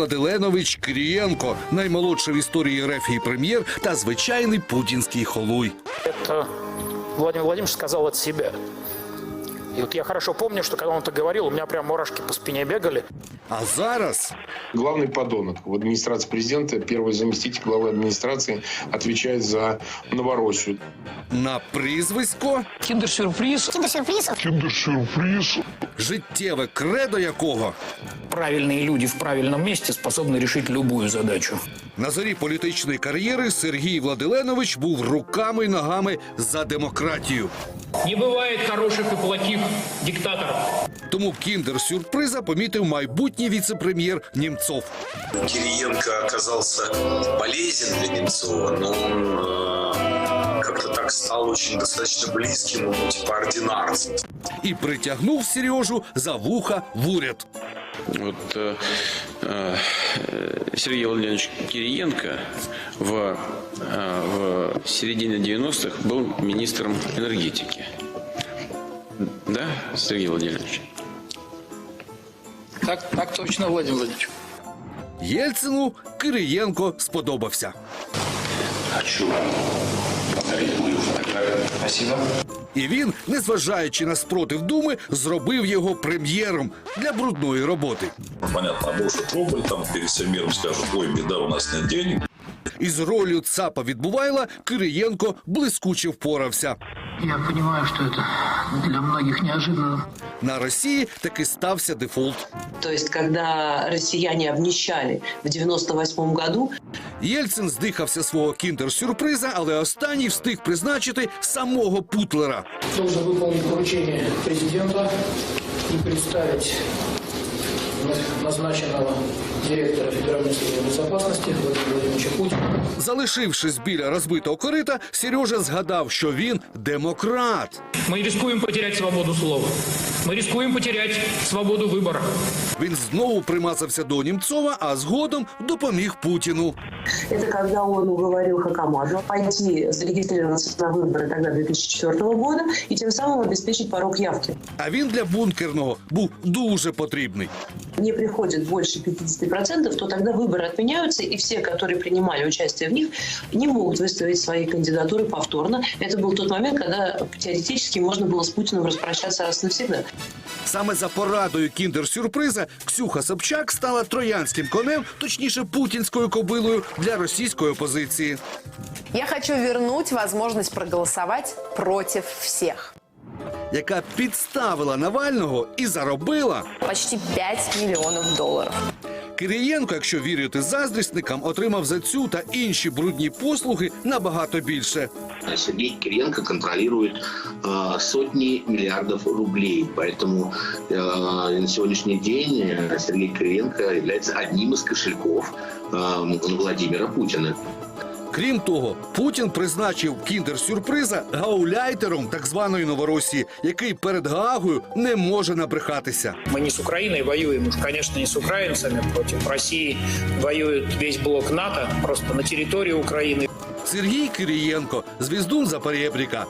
Владиленович Кирієнко, наймолодший в історії РФ і прем'єр та звичайний путінський холуй. Это Владимир Владимирович сказал от себя. И вот я хорошо помню, что когда он это говорил, у меня прям мурашки по спине бегали. А зараз Главный подонок в администрации президента, первый заместитель главы администрации, отвечает за Новороссию. на прізвисько, Киндер-сюрприз. життєве кредо якого Правильные люди в правильном месте способны решить любую задачу. на зорі політичної кар'єри Сергій Владиленович був руками й ногами за демократію. Не бывает хороших и плохих диктаторов. Тому кіндер-сюрприза помітив майбутній віце-прем'єр Німцов. Кириенко оказался полезен для Немцова, но он э, как-то так стал очень достаточно близким, ему, типа ординарцем. і притягнув Сережу за вуха в уряд. Вот э, э, Сергей Владимирович Кириенко в, э, в середине 90-х был министром энергетики. Сергей Владимирович? Так, так точно, Владимир Владимирович. Єльцину Кириєнко сподобався. Хочу вам мою. Спасибо. І він, незважаючи на спротив думи, зробив його прем'єром для брудної роботи. Понятно, обрушат рубль, там перед всем миром скажут, ой, беда, у нас нет денег. Із ролью ЦАПа відбувайла Кириєнко блискуче впорався. Я понимаю, что это для многих неожиданно. На Росії таки стався дефолт. То есть, когда россияне обнищали в 98 году, Єльцин здихався свого кіндер-сюрприза, але останній встиг призначити самого Путлера. Должен выполнить поручение президента и представить назначенного директора Федеральної служби безпеки Владимира Владимировича Путіна. Залишившись біля розбитого корита, Сережа згадав, що він демократ. Ми ризикуємо потеряти свободу слова. Мы рискуем потерять свободу выбора. Він знову примазався до Німцова, а згодом допоміг Путіну. это когда он уговорил Хакамаду пойти зарегистрироваться на выборы тогда 2004 года и тем самым обеспечить порог явки. А він для бункерного був дуже потрібний. Не приходит больше 50%, то тогда выборы отменяются, и все, которые принимали участие в них, не могут выставить свои кандидатуры повторно. Это был тот момент, когда теоретически можно было с Путиным распрощаться раз и навсегда. Саме за порадою кіндер-сюрприза Ксюха Собчак стала троянським конем, точніше путінською кобилою для російської опозиції. Я хочу вернуть можливість проголосувати проти всіх. яка підставила Навального і заробила. Почти 5 мільйонів долларов. Кирієнко, якщо вірити заздрісникам, отримав за цю та інші брудні послуги набагато більше. Сергей Кириенко контролирует э, сотни миллиардов рублей. Поэтому э, на сегодняшний день э, Сергей Кириенко является одним из кошельков э, Владимира Путина. Крім того, Путін призначив кіндер-сюрприза гауляйтером так званої Новоросії, який перед Гаагою не може набрехатися. Ми не з Україною воюємо, уж, конечно, не з українцями проти Росії. воюет весь блок НАТО, просто на території України. Сергій Кирієнко, звіздун Запорєбріка.